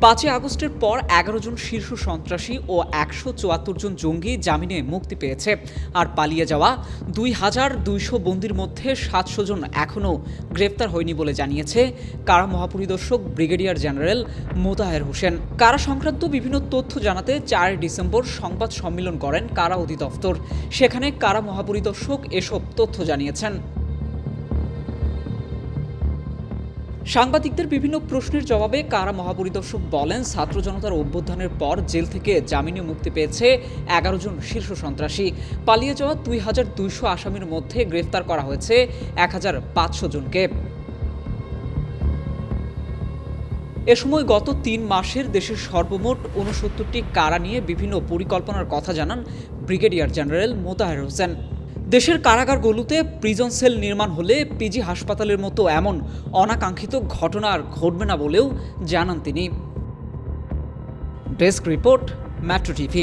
পাঁচই আগস্টের পর এগারো জন শীর্ষ সন্ত্রাসী ও একশো চুয়াত্তর জন জঙ্গি জামিনে মুক্তি পেয়েছে। আর পালিয়ে যাওয়া দুই হাজার দুইশো বন্দির মধ্যে সাতশো জন এখনও গ্রেপ্তার হয়নি বলে জানিয়েছে কারা মহাপরিদর্শক ব্রিগেডিয়ার জেনারেল মোতাহের হোসেন। কারা সংক্রান্ত বিভিন্ন তথ্য জানাতে চার ডিসেম্বর সংবাদ সম্মেলন করেন কারা অধিদপ্তর। সেখানে কারা মহাপরিদর্শক এসব তথ্য জানিয়েছেন। সাংবাদিকদের বিভিন্ন প্রশ্নের জবাবে কারা মহাপরিদর্শক বলেন, ছাত্র জনতার অভ্যুত্থানের পর জেল থেকে জামিনে মুক্তি পেয়েছে এগারো জন শীর্ষ সন্ত্রাসী। পালিয়ে যাওয়া দুই হাজার দুইশো আসামির মধ্যে গ্রেফতার করা হয়েছে এক হাজার পাঁচশো জনকে। এ সময় গত তিন মাসের দেশের সর্বমোট উনসত্তরটি কারা নিয়ে বিভিন্ন পরিকল্পনার কথা জানান ব্রিগেডিয়ার জেনারেল মোতাহের হোসেন। দেশের কারাগারগুলোতে প্রিজন সেল নির্মাণ হলে পিজি হাসপাতালের মতো এমন অনাকাঙ্ক্ষিত ঘটনা আর ঘটবে না বলেও জানান তিনি। Desk report, metro TV.